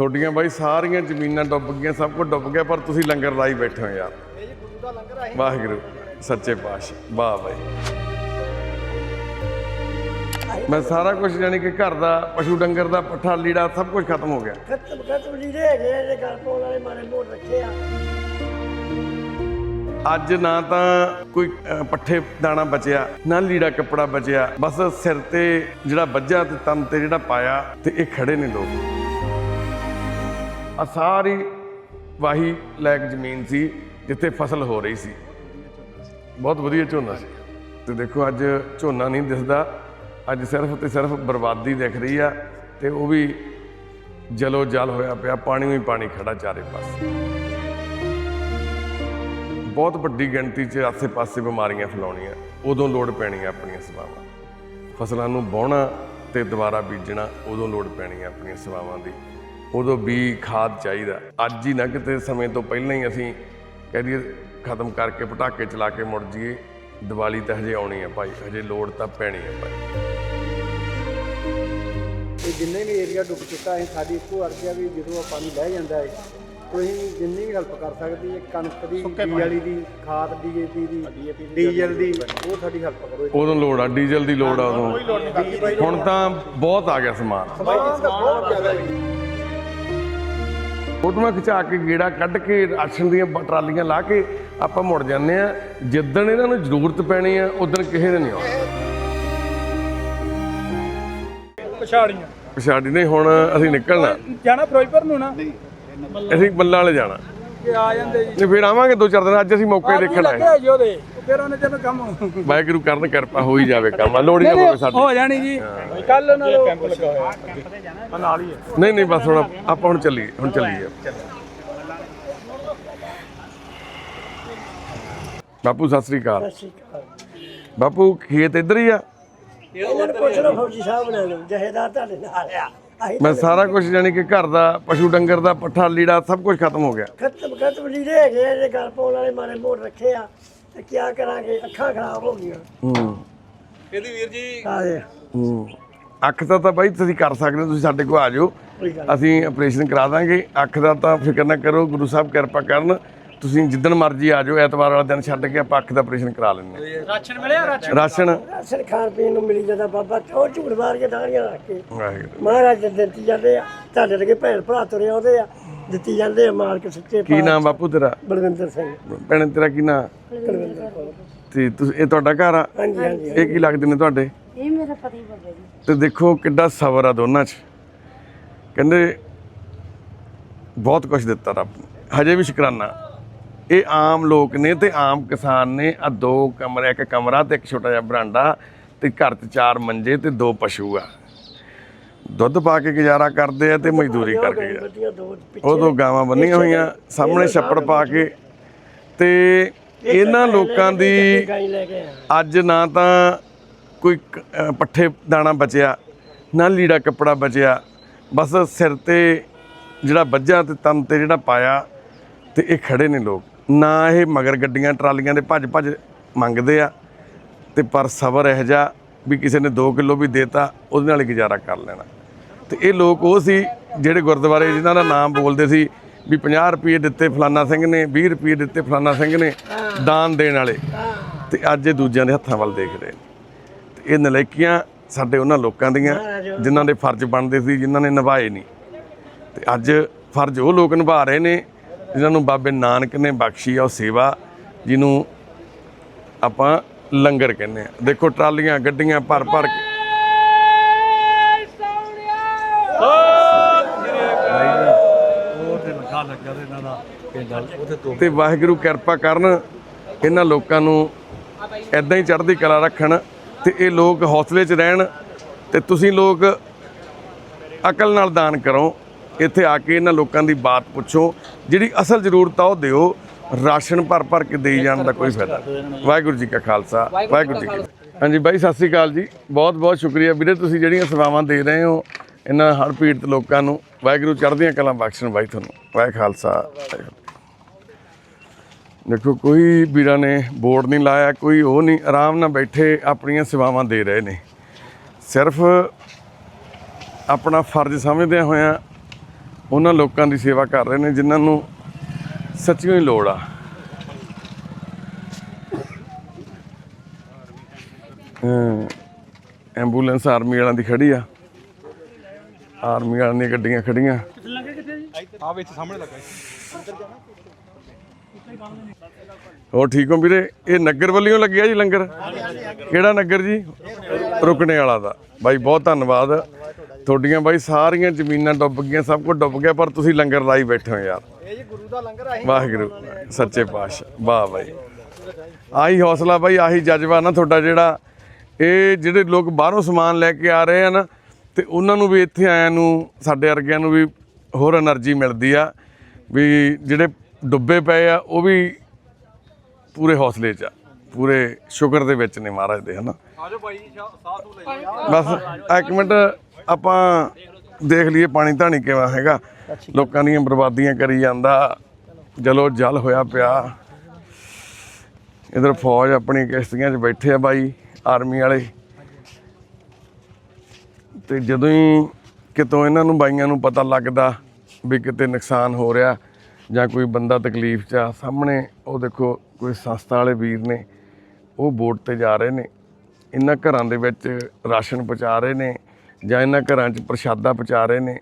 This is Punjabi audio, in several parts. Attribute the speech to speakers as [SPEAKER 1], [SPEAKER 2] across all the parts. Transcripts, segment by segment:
[SPEAKER 1] ਤੁਹਾਡੀਆਂ ਬਾਈ ਸਾਰੀਆਂ ਜ਼ਮੀਨਾਂ ਡੁੱਬ ਗਈਆਂ ਸਭ ਕੁਝ ਡੁੱਬ ਗਿਆ ਪਰ ਤੁਸੀਂ ਲੰਗਰ ਲਾਈ ਬੈਠੇ ਹੋ ਯਾਰ।
[SPEAKER 2] ਇਹ ਜੀ ਗੁਰੂ ਦਾ ਲੰਗਰ ਆਹੀ
[SPEAKER 1] ਵਾਹਿਗੁਰੂ ਸੱਚੇ ਪਾਤਸ਼ਾਹ ਵਾਹ ਬਾਈ। ਮੈਂ ਸਾਰਾ ਕੁਝ ਜਾਨੀ ਕਿ ਘਰ ਦਾ ਪਸ਼ੂ ਡੰਗਰ ਦਾ ਪੱਠਾ ਲੀੜਾ ਸਭ ਕੁਝ ਖਤਮ ਹੋ ਗਿਆ।
[SPEAKER 2] ਖਤਮ ਖਤਮ ਲੀੜੇ ਹੈਗੇ ਇਹਦੇ ਘਰ ਪਾਉਣ ਵਾਲੇ ਮਾਰੇ ਮੋੜ ਰੱਖੇ ਆ।
[SPEAKER 1] ਅੱਜ ਨਾ ਤਾਂ ਕੋਈ ਪੱਠੇ ਦਾਣਾ ਬਚਿਆ ਨਾ ਲੀੜਾ ਕੱਪੜਾ ਬਚਿਆ ਬਸ ਸਿਰ ਤੇ ਜਿਹੜਾ ਵੱਜਾ ਤੇ ਤਨ ਤੇ ਜਿਹੜਾ ਪਾਇਆ ਤੇ ਇਹ ਖੜੇ ਨੇ ਲੋਕ। ਆ ਸਾਰੀ ਵਾਹੀ ਲਾਇਕ ਜ਼ਮੀਨ ਸੀ ਜਿੱਥੇ ਫਸਲ ਹੋ ਰਹੀ ਸੀ। ਬਹੁਤ ਵਧੀਆ ਝੋਨਾ ਸੀ। ਤੇ ਦੇਖੋ ਅੱਜ ਝੋਨਾ ਨਹੀਂ ਦਿਸਦਾ। ਅੱਜ ਸਿਰਫ ਤੇ ਸਿਰਫ ਬਰਬਾਦੀ ਦਿਖ ਰਹੀ ਆ ਤੇ ਉਹ ਵੀ ਜਲੋ ਜਲ ਹੋਇਆ ਪਿਆ, ਪਾਣੀ ਹੀ ਪਾਣੀ ਖੜਾ ਚਾਰੇ ਪਾਸੇ। ਬਹੁਤ ਵੱਡੀ ਗਿਣਤੀ 'ਚ ਆਸੇ-ਪਾਸੇ ਬਿਮਾਰੀਆਂ ਫੈਲਾਉਣੀਆਂ, ਉਦੋਂ ਲੋੜ ਪੈਣੀ ਆ ਆਪਣੀਆਂ ਸੇਵਾਵਾਂ। ਫਸਲਾਂ ਨੂੰ ਵਾਹੁਣਾ ਤੇ ਦੁਬਾਰਾ ਬੀਜਣਾ, ਉਦੋਂ ਲੋੜ ਪੈਣੀ ਆ ਆਪਣੀਆਂ ਸੇਵਾਵਾਂ ਦੀ। ਉਦੋਂ ਵੀ ਖਾਦ ਚਾਹੀਦਾ। ਅੱਜ ਹੀ ਨਾ ਕਿਤੇ ਸਮੇਂ ਤੋਂ ਪਹਿਲਾਂ ਹੀ ਅਸੀਂ ਕਹਿ ਦਈਏ ਖਤਮ ਕਰਕੇ ਪਟਾਕੇ ਚਲਾ ਕੇ ਮੁੜ ਜਾਈਏ। ਦੀਵਾਲੀ ਤਾਂ ਹਜੇ ਆਉਣੀ ਆ ਭਾਈ ਹਜੇ ਲੋੜ ਤਾਂ ਪੈਣੀ ਆ ਭਾਈ।
[SPEAKER 2] ਇਹ ਜਿੰਨੇ ਵੀ ਏਰੀਆ ਡੁੱਬ ਚੁੱਕਾ ਹੈ ਸਾਡੀ ਇੱਕੋ ਅਰਜ਼ੀ ਆ ਵੀ ਜਦੋਂ ਉਹ ਪਾਣੀ ਲੈ ਜਾਂਦਾ ਹੈ ਤੁਸੀਂ ਜਿੰਨੀ ਵੀ ਹੈਲਪ ਕਰ ਸਕਦੀ ਹੈ ਕਣਕ ਦੀ ਬੀ ਵਾਲੀ ਦੀ ਖਾਦ ਡੀਏਪੀ ਦੀ ਡੀਜ਼ਲ ਦੀ ਉਹ ਸਾਡੀ ਹੈਲਪ ਕਰੋ।
[SPEAKER 1] ਉਦੋਂ ਲੋੜ ਆ ਡੀਜ਼ਲ ਦੀ ਲੋੜ ਆ ਉਦੋਂ। ਹੁਣ ਤਾਂ ਬਹੁਤ ਆ ਗਿਆ ਸਮਾਨ।
[SPEAKER 2] ਸਮਾਨ ਤਾਂ ਬਹੁਤ ਜ਼ਿਆਦਾ ਹੈ।
[SPEAKER 1] ਫੋਟੋਆਂ ਖਿਚਾ ਕੇ ਗੇੜਾ ਕੱਢ ਕੇ ਰਾਸ਼ਨ ਦੀਆਂ ਟਰਾਲੀਆਂ ਲਾ ਕੇ ਆਪਾਂ ਮੁੜ ਜਾਂਦੇ ਆ ਜਿੱਦਣ ਇਹਨਾਂ ਨੂੰ ਜ਼ਰੂਰਤ ਪੈਣੀ ਆ ਉਦੋਂ ਕਿਸੇ ਦੇ ਨਹੀਂ ਆਉਣਾ।
[SPEAKER 3] ਪਛਾੜੀਆਂ।
[SPEAKER 1] ਪਛਾੜੀ ਨਹੀਂ ਹੁਣ ਅਸੀਂ ਨਿਕਲਣਾ।
[SPEAKER 3] ਜਾਣਾ ਫਿਰੋਜ਼ਪੁਰ ਨੂੰ ਨਾ?
[SPEAKER 1] ਅਸੀਂ ਬੱਲਾਂ ਵਾਲੇ ਜਾਣਾ।
[SPEAKER 3] ਕਿ ਆ ਜਾਂਦੇ ਜੀ।
[SPEAKER 1] ਨਹੀਂ ਫਿਰ ਆਵਾਂਗੇ ਦੋ ਚਾਰ ਦਿਨ ਅੱਜ ਅਸੀਂ ਮੌਕੇ ਦੇਖਣ ਆਏ।
[SPEAKER 3] ਲੱਗੇ ਜੀ ਉਹਦੇ ਫਿਰ ਉਹਨੇ ਜਦੋਂ ਕੰਮ
[SPEAKER 1] ਵਾਹਿਗੁਰੂ ਕਰਨ ਕਿਰਪਾ ਹੋ ਹੀ ਜਾਵੇ ਕੰਮ। ਲੋੜ ਹੀ ਨਾ ਪਵੇ ਸਾਡੀ।
[SPEAKER 3] ਹੋ ਜਾਣੀ ਜੀ। ਕੱਲ ਉਹਨਾਂ ਦਾ ਕੈਂਪ ਲੱਗਾ ਹੋਇਆ। ਨਾਲ ਹੀ ਹੈ।
[SPEAKER 1] ਨਹੀਂ ਨਹੀਂ ਬਸ ਹੁਣ ਆਪਾਂ ਹੁਣ ਚੱਲੀਏ ਹੁਣ ਚੱਲੀਏ। ਬਾਪੂ ਸਤਿ ਸ੍ਰੀ ਅਕਾਲ। ਬਾਪੂ ਖੇਤ ਇੱਧਰ ਹੀ ਆ?
[SPEAKER 2] ਇਹਨਾਂ ਨੂੰ ਪੁੱਛ ਲਓ ਫੌਜੀ ਸਾਹਿਬ ਨੇ ਜਹੇਦਾਰ ਤੁਹਾਡੇ ਨਾਲ ਆ। ਅਸੀਂ
[SPEAKER 1] ਮੈਂ ਸਾਰਾ ਕੁਝ ਜਾਨੀ ਕਿ ਘਰ ਦਾ ਪਸ਼ੂ ਡੰਗਰ ਦਾ ਪੱਠਾ ਲੀੜਾ ਸਭ ਕੁਝ ਖਤਮ ਹੋ ਗਿਆ।
[SPEAKER 2] ਖਤਮ ਖਤਮ ਲੀੜੇ ਹੈਗੇ ਇਹਦੇ ਘਰ ਪਾਉਣ ਵਾਲੇ ਮਾਰੇ ਮੋੜ ਰੱਖੇ ਆ। ਤੇ ਕੀ ਕਰਾਂਗੇ? ਅੱਖਾਂ ਖਰਾਬ ਹੋ ਗਈਆਂ।
[SPEAKER 1] ਹੂੰ।
[SPEAKER 3] ਇਹਦੀ ਵੀਰ ਜੀ
[SPEAKER 2] ਆਏ।
[SPEAKER 1] ਹੂੰ। ਅੱਖ ਦਾ ਤਾਂ ਬਾਈ ਤੁਸੀਂ ਕਰ ਸਕਦੇ ਹੋ ਤੁਸੀਂ ਸਾਡੇ ਕੋਲ ਆ ਜਾਓ।
[SPEAKER 2] ਕੋਈ ਗੱਲ
[SPEAKER 1] ਅਸੀਂ ਆਪਰੇਸ਼ਨ ਕਰਾ ਦਾਂਗੇ। ਅੱਖ ਦਾ ਤਾਂ ਫਿਕਰ ਨਾ ਕਰੋ ਗੁਰੂ ਸਾਹਿਬ ਕਿਰਪਾ ਕਰਨ। ਤੁਸੀਂ ਜਿੱਦਣ ਮਰਜ਼ੀ ਆ ਜਾਓ ਐਤਵਾਰ ਵਾਲਾ ਦਿਨ ਛੱਡ ਕੇ ਆਪਾਂ ਅੱਖ ਦਾ ਆਪਰੇਸ਼ਨ ਕਰਾ ਲੈਂਦੇ
[SPEAKER 3] ਰਾਸ਼ਨ ਮਿਲਿਆ ਰਾਸ਼ਨ?
[SPEAKER 1] ਹਾਂ ਰਾਸ਼ਨ?
[SPEAKER 2] ਰਾਸ਼ਨ ਖਾਣ ਪੀਣ ਨੂੰ ਮਿਲੀ ਜਾਂਦਾ ਬਾਬਾ ਉਹ ਝੂਠ ਮਾਰ ਕੇ ਦਾਣੀਆਂ ਰੱਖ ਕੇ।
[SPEAKER 1] ਵਾਹਿਗੁਰੂ।
[SPEAKER 2] ਮਹਾਰਾਜ ਦੇ ਦਿੱਤੀ ਜਾਂਦੇ ਆ। ਤੁਹਾਡੇ ਵਰਗੇ ਭੈਣ ਭਰਾ ਤੁਰੇ ਆਉਂਦੇ ਆ। ਦਿੱਤੀ ਜਾਂਦੇ ਆ ਮਾਲਕ ਸੱਚੇ
[SPEAKER 1] ਕੀ ਨਾਮ ਬਾਪੂ ਤੇਰਾ?
[SPEAKER 2] ਬਲਵਿੰਦਰ ਸਿੰਘ।
[SPEAKER 1] ਭੈਣ ਤੇਰਾ ਕੀ ਨਾਮ
[SPEAKER 2] ਕੌਰ।
[SPEAKER 1] ਤੇ ਤੁਸੀਂ ਇਹ ਤੁਹਾਡਾ ਘਰ ਆ?
[SPEAKER 2] ਹਾਂਜੀ ਹਾਂਜੀ।
[SPEAKER 1] ਇਹ ਕੀ ਲੱਗਦੇ ਨੇ ਤੁਹਾਡੇ?
[SPEAKER 4] ਇਹ ਮੇਰਾ ਪਤੀ ਬਾਬਾ ਜੀ।
[SPEAKER 1] ਤੇ ਦੇਖੋ ਕਿੱਡਾ ਸਬਰ ਆ ਦੋਨਾਂ 'ਚ। ਕਹਿੰਦੇ ਬਹੁਤ ਕੁਝ ਦਿੱਤਾ ਰੱਬ ਨੇ। ਹਜੇ ਵੀ ਸ਼ੁਕਰਾਨਾ। ਇਹ ਆਮ ਲੋਕ ਨੇ ਤੇ ਆਮ ਕਿਸਾਨ ਨੇ। ਆ ਦੋ ਕਮਰੇ ਇੱਕ ਕਮਰਾ ਤੇ ਇੱਕ ਛੋਟਾ ਜਿਹਾ ਬਰਾਂਡਾ ਤੇ ਘਰ 'ਚ ਚਾਰ ਮੰਜੇ ਤੇ ਦੋ ਪਸ਼ੂ ਆ। ਦੁੱਧ ਪਾ ਕੇ ਗੁਜ਼ਾਰਾ ਕਰਦੇ ਆ ਤੇ ਮਜ਼ਦੂਰੀ ਕਰਕੇ ਆ ਉਹ ਦੋ ਗਾਵਾਂ ਬੰਨੀਆਂ ਹੋਈਆਂ ਸਾਹਮਣੇ ਛੱਪੜ ਪਾ ਕੇ। ਤੇ ਇਹਨਾਂ ਲੋਕਾਂ ਦੀ ਅੱਜ ਨਾ ਤਾਂ ਕੋਈ ਪੱਠੇ ਦਾਣਾ ਬਚਿਆ ਨਾ ਲੀੜਾ ਕੱਪੜਾ ਬਚਿਆ ਬਸ ਸਿਰ ਤੇ ਜਿਹੜਾ ਵੱਜਾ ਤੇ ਤਨ ਤੇ ਜਿਹੜਾ ਪਾਇਆ ਤੇ ਇਹ ਖੜੇ ਨੇ ਲੋਕ। ਨਾ ਇਹ ਮਗਰ ਗੱਡੀਆਂ ਟਰਾਲੀਆਂ ਦੇ ਭੱਜ ਭੱਜ ਮੰਗਦੇ ਆ ਤੇ ਪਰ ਸਬਰ ਇਹ ਜਾ ਵੀ ਕਿਸੇ ਨੇ 2 ਕਿਲੋ ਵੀ ਦੇਤਾ, ਉਹਦੇ ਨਾਲ ਹੀ ਗੁਜ਼ਾਰਾ ਕਰ ਲੈਣਾ। ਤੇ ਇਹ ਲੋਕ ਉਹ ਸੀ ਜਿਹੜੇ ਗੁਰਦੁਆਰੇ ਜਿਨ੍ਹਾਂ ਦਾ ਨਾਮ ਬੋਲਦੇ ਸੀ ਵੀ 50 ਰੁਪਏ ਦਿੱਤੇ ਫਲਾਨਾ ਸਿੰਘ ਨੇ 20 ਰੁਪਏ ਦਿੱਤੇ ਫਲਾਨਾ ਸਿੰਘ ਨੇ ਦਾਨ ਦੇਣ ਵਾਲੇ। ਤੇ ਅੱਜ ਇਹ ਦੂਜਿਆਂ ਦੇ ਹੱਥਾਂ ਵੱਲ ਦੇਖ ਰਹੇ ਨੇ। ਤੇ ਇਹ ਨਲਾਇਕੀਆਂ ਸਾਡੇ ਉਹਨਾਂ ਲੋਕਾਂ ਦੀਆਂ ਜਿਨ੍ਹਾਂ ਦੇ ਫਰਜ਼ ਬਣਦੇ ਸੀ, ਜਿਨ੍ਹਾਂ ਨੇ ਨਿਭਾਏ ਨਹੀਂ। ਤੇ ਅੱਜ ਫਰਜ਼ ਉਹ ਲੋਕ ਨਿਭਾ ਰਹੇ ਨੇ, ਜਿਨ੍ਹਾਂ ਨੂੰ ਬਾਬੇ ਨਾਨਕ ਨੇ ਬਖਸ਼ੀ ਆ ਉਹ ਸੇਵਾ, ਜਿਹਨੂੰ ਆਪਾਂ ਲੰਗਰ ਕਹਿੰਦੇ ਆ। ਦੇਖੋ ਟਰਾਲੀਆਂ, ਗੱਡੀਆਂ ਭਰ ਭਰ ਕੇ। ਤੇ ਵਾਹਿਗੁਰੂ ਕਿਰਪਾ ਕਰਨ ਇਹਨਾਂ ਲੋਕਾਂ ਨੂੰ ਐਦਾਂ ਹੀ ਚੜ੍ਹਦੀ ਕਲਾ ਰੱਖਣ ਤੇ ਇਹ ਲੋਕ ਹੌਸਲੇ 'ਚ ਰਹਿਣ ਤੇ ਤੁਸੀਂ ਲੋਕ ਅਕਲ ਨਾਲ ਦਾਨ ਕਰੋ। ਇੱਥੇ ਆ ਕੇ ਇਹਨਾਂ ਲੋਕਾਂ ਦੀ ਬਾਤ ਪੁੱਛੋ। ਜਿਹੜੀ ਅਸਲ ਜ਼ਰੂਰਤ ਆ ਉਹ ਦਿਓ। ਰਾਸ਼ਨ ਭਰ ਭਰ ਕੇ ਦੇਈ ਜਾਣ ਦਾ ਕੋਈ ਫਾਇਦਾ। ਵਾਹਿਗੁਰੂ ਜੀ ਕਾ ਖਾਲਸਾ ਵਾਹਿਗੁਰੂ ਜੀ ਕੀ। ਹਾਂਜੀ ਬਾਈ ਸਤਿ ਸ੍ਰੀ ਅਕਾਲ ਜੀ। ਬਹੁਤ ਬਹੁਤ ਸ਼ੁਕਰੀਆ। ਵੀਰੇ ਤੁਸੀਂ ਜਿਹੜੀਆਂ ਸੇਵਾਵਾਂ ਦੇ ਰਹੇ ਹੋ ਇਹਨਾਂ ਹੜ੍ਹ ਪੀੜਤ ਲੋਕਾਂ ਨੂੰ ਵਾਹਿਗੁਰੂ ਚੜ੍ਹਦੀਆਂ ਕਲਾਂ ਬਖਸ਼ਣ ਬਾਈ ਤੁਹਾਨੂੰ। ਵਾਹਿ ਖਾਲਸਾ। ਦੇਖੋ ਕੋਈ ਵੀਰਾਂ ਨੇ ਬੋਰਡ ਨਹੀਂ ਲਾਇਆ ਕੋਈ ਉਹ ਨਹੀਂ ਆਰਾਮ ਨਾਲ ਬੈਠੇ ਆਪਣੀਆਂ ਸੇਵਾਵਾਂ ਦੇ ਰਹੇ ਨੇ। ਸਿਰਫ ਆਪਣਾ ਫਰਜ਼ ਸਮਝਦਿਆਂ ਹੋਇਆਂ ਉਹਨਾਂ ਲੋਕਾਂ ਦੀ ਸੇਵਾ ਕਰ ਰਹੇ ਨੇ ਜਿਨ੍ਹਾਂ ਨੂੰ ਸੱਚੀਓ ਹੀ ਲੋੜ ਆ। ਐਂਬੂਲੈਂਸ ਆਰਮੀ ਵਾਲਿਆਂ ਦੀ ਖੜੀ ਆ। ਆਰਮੀ ਵਾਲਿਆਂ ਦੀਆਂ ਗੱਡੀਆਂ ਖੜੀਆਂ।
[SPEAKER 3] ਆ ਵਿੱਚ ਸਾਹਮਣੇ ਲੱਗਾ
[SPEAKER 1] ਹੋਰ ਠੀਕ ਹੋ ਵੀਰੇ? ਇਹ ਨਗਰ ਵੱਲੋਂ ਲੱਗਿਆ ਜੀ ਲੰਗਰ? ਕਿਹੜਾ ਨਗਰ ਜੀ? ਰੁਕਣੇ ਵਾਲਾ ਦਾ। ਬਾਈ ਬਹੁਤ ਧੰਨਵਾਦ। ਤੁਹਾਡੀਆਂ ਬਾਈ ਸਾਰੀਆਂ ਜ਼ਮੀਨਾਂ ਡੁੱਬ ਗਈਆਂ ਸਭ ਕੁਝ ਡੁੱਬ ਗਿਆ ਪਰ ਤੁਸੀਂ ਲੰਗਰ ਲਾਈ ਬੈਠੇ ਹੋ ਯਾਰ। ਵਾਹਿਗੁਰੂ ਸੱਚੇ ਪਾਤਸ਼ਾਹ ਵਾਹ ਬਾਈ। ਆਹੀ ਹੌਸਲਾ ਬਾਈ ਆਹੀ ਜਜ਼ਬਾ ਨਾ ਤੁਹਾਡਾ ਜਿਹੜਾ ਇਹ ਜਿਹੜੇ ਲੋਕ ਬਾਹਰੋਂ ਸਮਾਨ ਲੈ ਕੇ ਆ ਰਹੇ ਆ ਨਾ ਤੇ ਉਹਨਾਂ ਨੂੰ ਵੀ ਇੱਥੇ ਆਇਆਂ ਨੂੰ ਸਾਡੇ ਅਰਗਿਆਂ ਨੂੰ ਵੀ ਹੋਰ એનર્ਜੀ ਮਿਲਦੀ ਆ ਵੀ ਜਿਹੜੇ ਡੁੱਬੇ ਪਏ ਆ ਉਹ ਵੀ ਪੂਰੇ ਹੌਸਲੇ 'ਚ ਆ ਪੂਰੇ ਸ਼ੁਕਰ ਦੇ ਵਿੱਚ ਨੇ ਮਹਾਰਾਜ ਦੇ ਹਨਾ।
[SPEAKER 3] ਆਜੋ ਬਾਈ ਸਾਹ ਤੂੰ ਲੈ
[SPEAKER 1] ਬਸ ਇੱਕ ਮਿੰਟ ਆਪਾਂ ਦੇਖ ਲਈਏ ਪਾਣੀ ਧਾਣੀ ਕਿਵੇਂ ਹੈਗਾ। ਲੋਕਾਂ ਦੀਆਂ ਬਰਬਾਦੀਆਂ ਕਰੀ ਜਾਂਦਾ। ਜਲੋ ਜਲ ਹੋਇਆ ਪਿਆ, ਇਧਰ ਫੌਜ ਆਪਣੀ ਕਿਸ਼ਤੀਆਂ 'ਚ ਬੈਠੇ ਆ ਬਾਈ, ਆਰਮੀ ਵਾਲੇ। ਤੇ ਜਦੋਂ ਹੀ ਕਿਤੋਂ ਇਹਨਾਂ ਨੂੰ ਬਾਈਆਂ ਨੂੰ ਪਤਾ ਲੱਗਦਾ ਵੀ ਕਿਤੇ ਨੁਕਸਾਨ ਹੋ ਰਿਹਾ ਜਾਂ ਕੋਈ ਬੰਦਾ ਤਕਲੀਫ 'ਚ ਆ, ਸਾਹਮਣੇ ਉਹ ਦੇਖੋ ਕੋਈ ਸੰਸਥਾ ਵਾਲੇ ਵੀਰ ਨੇ, ਉਹ ਬੋਟ ਤੇ ਜਾ ਰਹੇ ਨੇ। ਇਹਨਾਂ ਘਰਾਂ ਦੇ ਵਿੱਚ ਰਾਸ਼ਨ ਪਹੁੰਚਾ ਰਹੇ ਨੇ ਜਾਂ ਇਹਨਾਂ ਘਰਾਂ 'ਚ ਪ੍ਰਸ਼ਾਦਾ ਪਹੁੰਚਾ ਰਹੇ ਨੇ।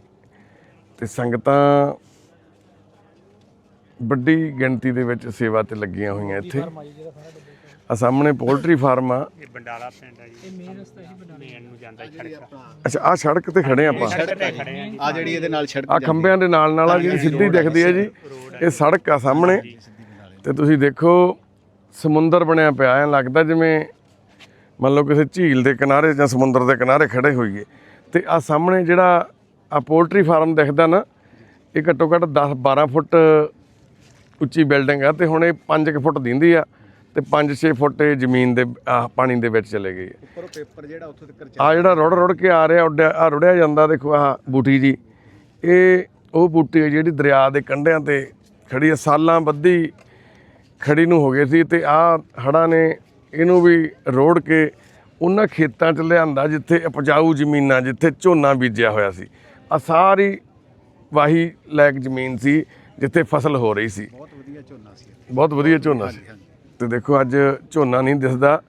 [SPEAKER 1] ਤੇ ਸੰਗਤਾਂ ਵੱਡੀ ਗਿਣਤੀ ਦੇ ਵਿੱਚ ਸੇਵਾ ਤੇ ਲੱਗੀਆਂ ਹੋਈਆਂ ਇੱਥੇ। ਆ ਸਾਹਮਣੇ ਪੋਲਟਰੀ ਫਾਰਮ ਆ।
[SPEAKER 5] ਇਹ ਬੰਡਾਲਾ ਪਿੰਡ ਹੈ ਜੀ। ਇਹ ਮੇਨ ਰਸਤਾ ਹੀ ਬੰਡਾਲਾ। ਮੇਨ ਨੂੰ ਜਾਂਦਾ ਹੈ ਸੜਕ
[SPEAKER 1] ਅੱਛਾ ਆ ਸੜਕ ਤੇ ਖੜੇ ਆਪਾਂ।
[SPEAKER 5] ਸੜਕ ਤੇ ਖੜੇ ਆ
[SPEAKER 2] ਆ ਜਿਹੜੀ ਇਹਦੇ ਨਾਲ ਸੜਕ
[SPEAKER 1] ਆ। ਖੰਭਿਆਂ ਦੇ ਨਾਲ ਨਾਲ ਆ ਜਿਹੜੀ ਸਿੱਧੀ ਦਿਖਦੀ ਹੈ ਜੀ। ਇਹ ਸੜਕ ਆ ਸਾਹਮਣੇ। ਤੇ ਤੁਸੀਂ ਦੇਖੋ ਸਮੁੰਦਰ ਬਣਿਆ ਪਿਆ ਐ ਲੱਗਦਾ ਜਿਵੇਂ ਮੰਨ ਲਓ ਕਿਸੇ ਝੀਲ ਦੇ ਕਿਨਾਰੇ ਜਾਂ ਸਮੁੰਦਰ ਦੇ ਕਿਨਾਰੇ ਖੜੇ ਹੋਈਏ। ਤੇ ਆ ਸਾਹਮਣੇ ਜਿਹੜਾ ਆ ਪੋਲਟਰੀ ਫਾਰਮ ਦਿਖਦਾ ਨਾ ਇਹ ਘੱਟੋ ਘੱਟ 10 12 ਫੁੱਟ ਉੱਚੀ ਬਿਲਡਿੰਗ ਆ ਤੇ ਹੁਣ ਇਹ 5 ਫੁੱਟ ਦਿੰਦੀ ਆ ਤੇ 5-6 ਫੁੱਟ ਇਹ ਜ਼ਮੀਨ ਦੇ ਪਾਣੀ ਦੇ ਵਿੱਚ ਚਲੇ ਗਈ
[SPEAKER 2] ਉੱਪਰੋਂ ਪੇਪਰ ਜਿਹੜਾ ਉੱਥੋਂ ਤੱਕ
[SPEAKER 1] ਆ ਜਿਹੜਾ ਰੁੜ ਰੁੜ ਕੇ ਆ ਰਿਹਾ ਆ ਰੁੜਿਆ ਜਾਂਦਾ ਦੇਖੋ ਆਹ ਬੂਟੀ ਜੀ। ਇਹ ਉਹ ਬੂਟੀ ਹੈ ਜਿਹੜੀ ਦਰਿਆ ਦੇ ਕੰਢਿਆਂ ਤੇ ਖੜੀ ਹੈ ਸਾਲਾਂ ਬੱਧੀ ਖੜੀ ਨੂੰ ਹੋ ਗਏ ਸੀ ਤੇ ਆ ਹੜਾਂ ਨੇ ਇਹਨੂੰ ਵੀ ਰੋੜ ਕੇ ਉਹਨਾਂ ਖੇਤਾਂ 'ਚ ਲਿਆਂਦਾ ਜਿੱਥੇ ਉਪਜਾਊ ਜ਼ਮੀਨਾਂ ਜਿੱਥੇ ਝੋਨਾ ਬੀਜਿਆ ਹੋਇਆ ਸੀ। ਆ ਸਾਰੀ ਵਾਹੀ ਲਾਇਕ ਜ਼ਮੀਨ ਸੀ ਜਿੱਥੇ ਫਸਲ ਹੋ ਰਹੀ ਸੀ।
[SPEAKER 2] ਬਹੁਤ ਵਧੀਆ ਝੋਨਾ ਸੀ।
[SPEAKER 1] ਬਹੁਤ ਵਧੀਆ ਝੋਨਾ ਸੀ। ਤੇ ਦੇਖੋ ਅੱਜ ਝੋਨਾ ਨਹੀਂ ਦਿਸਦਾ।